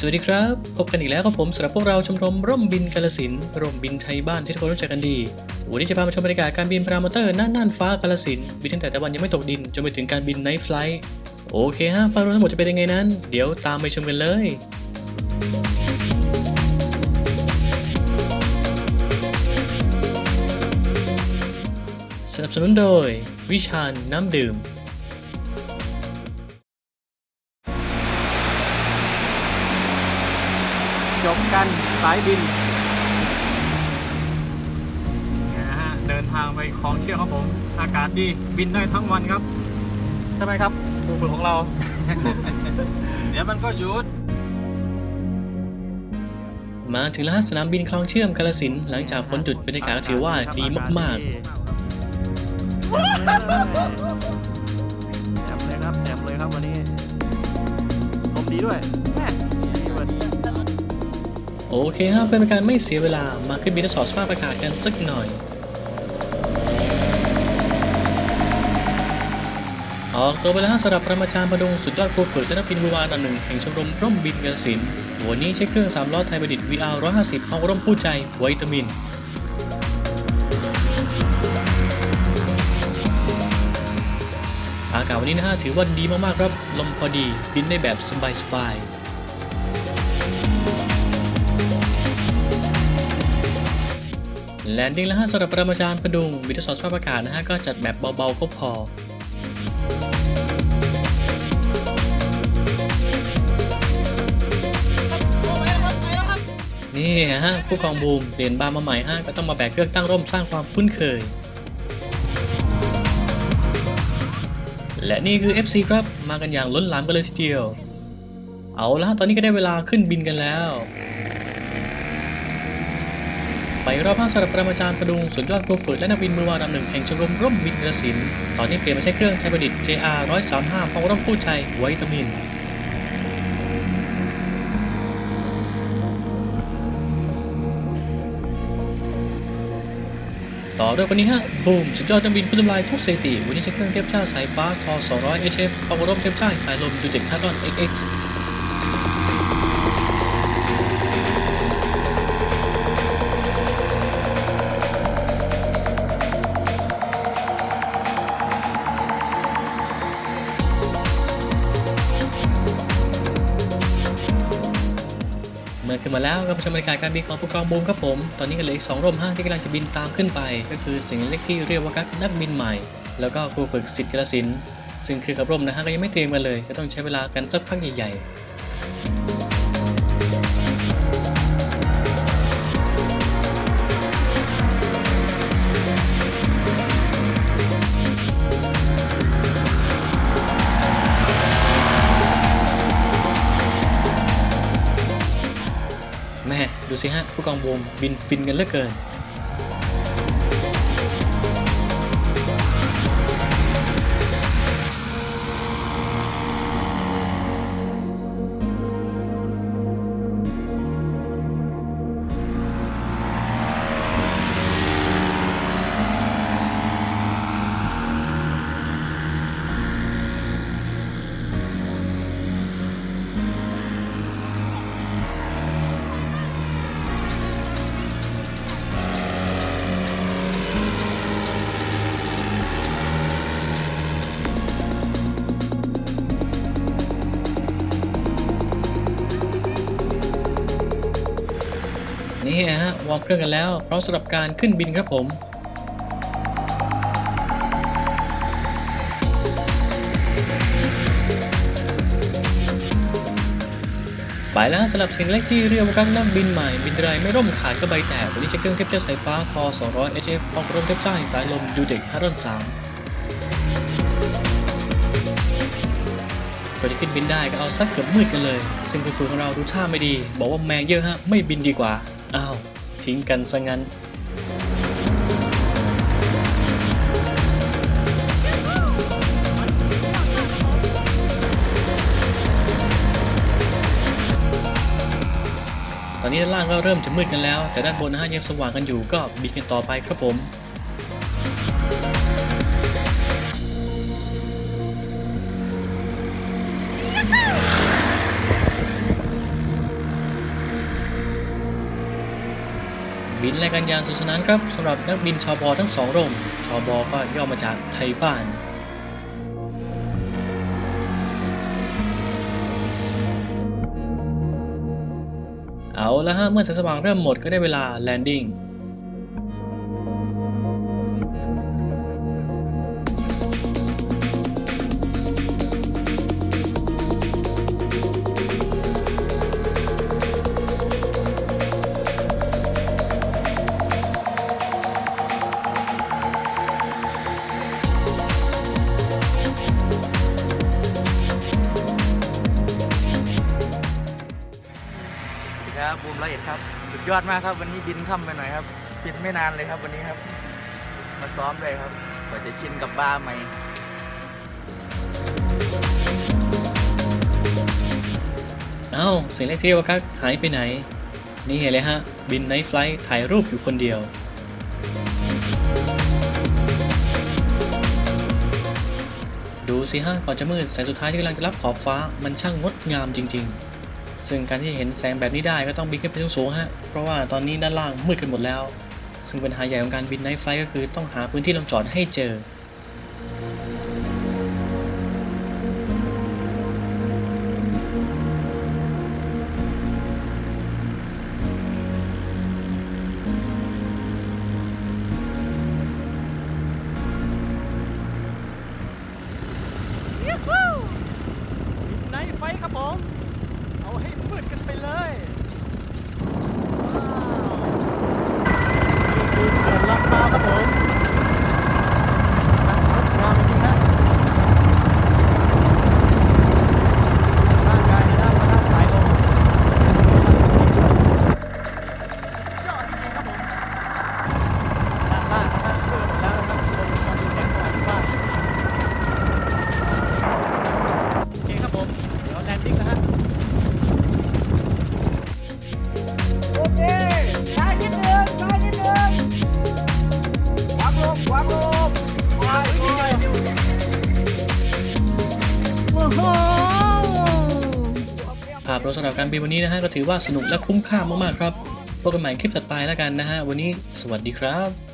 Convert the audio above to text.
สวัสดีครับ พบกันอีกแล้วกับผมสำหรับพวกเราชมรมร่มบินกาลสินร่มบินไทยบ้านที่ทุกคนรู้จักกันดี วันนี้จะพามาชมบรรยากาศการบินพารามอเตอร์น่านน่านฟ้ากาลสินบินตั้งแต่ตะวันยังไม่ตกดินจนไปถึงการบินไนท์ไฟล์โอเคฮะภาพรวมทั้งหมดจะเป็นยังไงนั้น เดี๋ยวตามไปชมกันเลยสนับสนุนโดย วิชาน้ำดื่ม จบกันสายบินนะฮะเดินทางไปคลองเชี่ยวครับผม อากาศดีบินได้ทั้งวันครับใช่ไหมครับครูฝึกของเรา เดี๋ยวมันก็หยุด มาถึงแล้วฮะสนามบินคลองเชื่อมกาลสินธุ์หลังจากฝนหยุดบรรยากาศก็ถือว่าดีมากแถมเลยครับแถมเลยครับวันนี้ลมดีด้วยแม่ดีเว้ยๆ โอเคฮะเพื่อเป็นการไม่เสียเวลามาขึ้นบินทดสอบสภาพอากาศกันสักหน่อย ออกตัวไปแล้วสำหรับปรมาจารย์ประดงสุดยอดครูฝึกและนักบินบูวาอันหนึ่งแห่งชมรมร่มบินกาลสินวันนี้ใช้เครื่อง3ล้อไทยประดิษฐ์ VR 150เอาร่มผู้ใจวิตามินอากาศวันนี้นะฮะถือว่าดีมากๆครับ ลมพอดีบินได้แบบสบายๆ แลนดิ้งแล้วฮะสำหรับปรมาจารย์ปดุงบินทดสอบสภาพอากาศนะฮะก็จัดแบบเบาๆก็พอนี่ฮะผู้กองบูมเปลี่ยนบาร์มาใหม่ฮะก็ต้องมาแบกเครื่องตั้งร่มสร้างความคุ้นเคย และนี่คือ FC ครับมากันอย่างล้นหลามกันเลยทีเดียว เอาละตอนนี้ก็ได้เวลาขึ้นบินกันแล้ว ไปรอบห้างสำหรับปรมาจารย์ประดุงสุดยอดครูฝึกและนักบินมือวางลำหนึ่งแห่งชมรมร่มบินกระสิน ตอนนี้เปลี่ยนมาใช้เครื่องไทยประดิษฐ์ JR 135พร้อมร่มผู้ใจวิตามินต่อด้วยคนนี้ฮะบูมสุดยอดนักบินผู้ทำลายทุกสถิติวันนี้ใช้เครื่องเทพเจ้าสายฟ้าทอ200 HF พร้อมร่มเทพเจ้าสายลมดูเด็กฮาร์ดอน XX มาแล้วรับชมบรรยากาศการบินของผู้กองบูมครับผม ตอนนี้ก็เหลืออีกสองร่มห้างที่กำลังจะบินตามขึ้นไป ก็คือสิ่งเล็กที่เรียกว่ากัดนักบินใหม่ แล้วก็ครูฝึกสิทธิ์กระสินซึ่งคือกับร่มนะฮะก็ยังไม่เตรียมมาเลย ก็ต้องใช้เวลากันสักพักใหญ่ๆ แม่ดูสิฮะผู้กองบูมบินฟินกันเหลือเกิน นี่ฮะวอร์มเครื่องกันแล้วพร้อมสำหรับการขึ้นบินครับผมไปแล้วสำหรับสิ่งเล็กที่เรียกว่ากังนักบินใหม่ บินไรไม่ร่มขาดก็ใบแตกวันนี้ใช้เครื่องเทปเจ้าสายฟ้าทอ200 HF พร้อกร่มเทปจ้างสายลมยูเด็กฮารอน3 ก่อนที่ขึ้นบินได้ก็เอาสักเกือบมืดกันเลย ซึ่งคุณฝึกของเราดูท่าไม่ดี บอกว่าแมงเยอะฮะไม่บินดีกว่า อ้าว ทิ้งกันซะงั้นตอนนี้ด้านล่างก็เริ่มจะมืดกันแล้ว แต่ด้านบนนะฮะยังสว่างกันอยู่ก็บินกันต่อไปครับผม บินรายการยานสุดสนานครับสำหรับนักบินชอบอทั้งสองร่มชอบอก็ย่อมาจากไทยบ้านเอาละฮะเมื่อแสงสว่างเริ่มหมดก็ได้เวลาแลนดิ้ง ครับบูมละเอียดครับ สุดยอดมากครับ วันนี้บินค่ำไปหน่อยครับบินไม่นานเลยครับวันนี้ครับ มาซ้อมเลยครับกว่าจะชินกับบ้าใหม่เอ้าเสียงเล็กที่เรียกว่ากักหายไปไหน นี่ไงเลยฮะ บินไนท์ไฟล์ถ่ายรูปอยู่คนเดียว ดูสิฮะก่อนจะมืดแสงสุดท้ายที่กำลังจะรับขอบฟ้ามันช่างงดงามจริง ๆ ซึ่งการที่จะเห็นแสงแบบนี้ได้ก็ต้องบินขึ้นไปสูงๆฮะ เพราะว่าตอนนี้ด้านล่างมืดกันหมดแล้ว ซึ่งปัญหาใหญ่ของการบินไนท์ไฟก็คือต้องหาพื้นที่ลงจอดให้เจอ ให้มืดกันไปเลยว้าวนี่คือเขื่นลำปาครับผม ภาพรถสำหรับการบินวันนี้นะฮะก็ถือว่าสนุกและคุ้มค่ามากๆครับพบกันใหม่คลิปถัดไปแล้วกันนะฮะวันนี้สวัสดีครับ